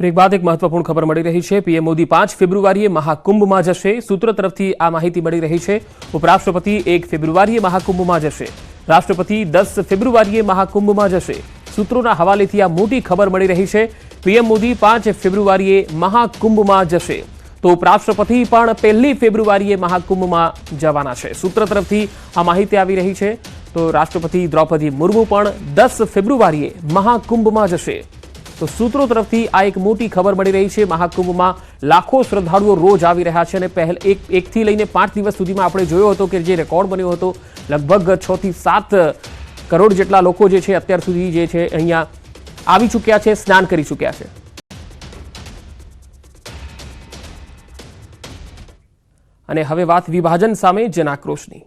Break બાદ એક મહત્વપૂર્ણ ખબર મળી રહી છે. પીએમ મોદી પાંચ ફેબ્રુઆરીએ મહાકુંભમાં જશે. સૂત્ર તરફથી આ માહિતી મળી રહી છે. ઉપરાષ્ટ્રપતિ એક ફેબ્રુઆરીએ મહાકુંભમાં જશે. રાષ્ટ્રપતિ દસ ફેબ્રુઆરીએ મહાકુંભમાં જશે. સૂત્રોના હવાલેથી આ મોટી ખબર મળી રહી છે. પીએમ મોદી પાંચ ફેબ્રુઆરીએ મહાકુંભમાં જશે. તો ઉપરાષ્ટ્રપતિ પણ પહેલી ફેબ્રુઆરીએ મહાકુંભમાં જવાના છે. સૂત્ર તરફથી આ માહિતી આવી રહી છે. તો રાષ્ટ્રપતિ દ્રૌપદી મુર્મુ પણ દસ ફેબ્રુઆરીએ મહાકુંભમાં જશે. તો સૂત્રો તરફથી આ એક મોટી ખબર મળી રહી છે. મહાકુંભમાં લાખો શ્રદ્ધાળુઓ રોજ આવી રહ્યા છે અને પહેલ એક, એકથી લઈને પાંચ દિવસ સુધીમાં આપણે જોયો હતો કે જે રેકોર્ડ બન્યો હતો, લગભગ છ થી સાત કરોડ જેટલા લોકો જે છે અત્યાર સુધી જે છે અહીંયા આવી ચૂક્યા છે, સ્નાન કરી ચૂક્યા છે. અને હવે વાત વિભાજન સામે, જનાક્રોશની.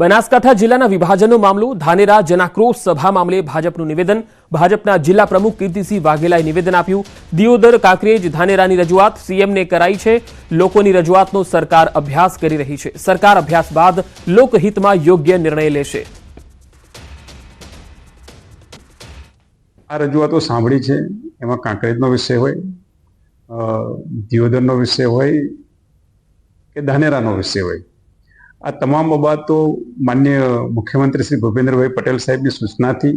બનાસકાંઠા જિલ્લાના વિભાજનનો મામલો ધાનેરા જનાક્રોશ સભા મામલે ભાજપનું નિવેદન. ભાજપના જિલ્લા પ્રમુખ કીર્તિસિંહ વાઘેલાએ નિવેદન આપ્યું. દિયોદર કાંકરેજ ધાનેરાની રજૂઆત સીએમને કરાઈ છે. લોકોની રજૂઆતનો સરકાર અભ્યાસ કરી રહી છે. સરકાર અભ્યાસ બાદ લોકહિતમાં યોગ્ય નિર્ણય લેશે. આ રજૂઆતો સાંભળી છે. એમાં કાંકરેજનો વિષય હોય દિયોદરનો વિષય હોય કે ધાનેરાનો વિષય હોય. આ તમામ બાબતો માન્ય મુખ્યમંત્રી શ્રી ભૂપેન્દ્રભાઈ પટેલ સાહેબની સૂચનાથી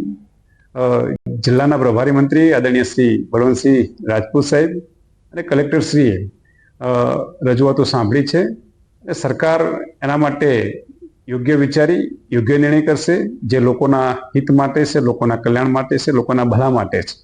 જિલ્લાના પ્રભારી મંત્રી આદરણીય શ્રી બળવંતસિંહ રાજપૂત સાહેબ અને કલેક્ટરશ્રીએ રજૂઆતો સાંભળી છે. અને સરકાર એના માટે યોગ્ય વિચારી, યોગ્ય નિર્ણય કરશે. જે લોકોના હિત માટે છે, લોકોના કલ્યાણ માટે છે, લોકોના ભલા માટે છે.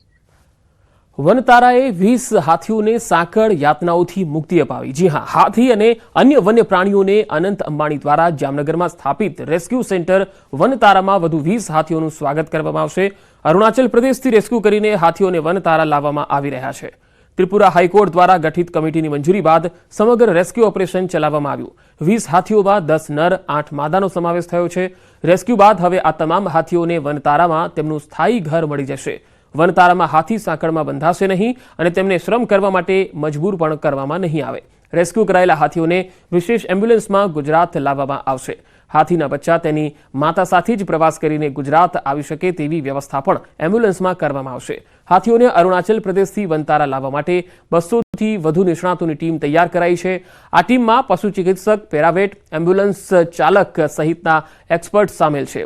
વનતારાએ વીસ હાથીઓને સાંકળ યાતનાઓથી મુક્તિ અપાવી. જી હા, હાથી અને અન્ય વન્ય પ્રાણીઓને અનંત અંબાણી દ્વારા જામનગરમાં સ્થાપિત રેસ્ક્યુ સેન્ટર વનતારામાં વધુ વીસ હાથીઓનું સ્વાગત કરવામાં આવશે. અરુણાચલ પ્રદેશથી રેસ્ક્યુ કરીને હાથીઓને વનતારા લાવવામાં આવી રહ્યા છે. ત્રિપુરા હાઈકોર્ટ દ્વારા ગઠિત કમિટીની મંજૂરી બાદ સમગ્ર રેસ્ક્યુ ઓપરેશન ચલાવવામાં આવ્યું. વીસ હાથીઓમાં દસ નર, આઠ માદાનો સમાવેશ થયો છે. રેસ્ક્યુ બાદ હવે આ તમામ હાથીઓને વનતારામાં તેમનું સ્થાયી ઘર મળી જશે. વનતારામાં હાથી સાંકળમાં બંધાશે નહીં અને તેમને શ્રમ કરવા માટે મજબૂર પણ કરવામાં નહીં આવે. રેસ્ક્યુ કરાયેલા હાથીઓને વિશેષ એમ્બ્યુલન્સમાં ગુજરાત લાવવામાં આવશે. હાથીના બચ્ચા તેની માતા સાથે જ પ્રવાસ કરીને ગુજરાત આવી શકે તેવી વ્યવસ્થા પણ એમ્બ્યુલન્સમાં કરવામાં આવશે. હાથીઓને અરુણાચલ પ્રદેશથી વનતારા લાવવા માટે બસોથી વધુ નિષ્ણાતોની ટીમ તૈયાર કરાઈ છે. આ ટીમમાં પશુ ચિકિત્સક, પેરાવેટ, એમ્બ્યુલન્સ ચાલક સહિતના એક્સપર્ટ સામેલ છે.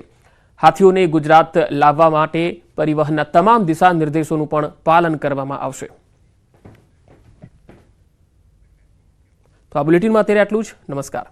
હાથીઓને ગુજરાત લાવવા માટે પરિવહનના તમામ દિશા નિર્દેશોનું પણ પાલન કરવામાં આવશે. તો આ બુલેટિનમાં અત્યારે આટલું જ. નમસ્કાર.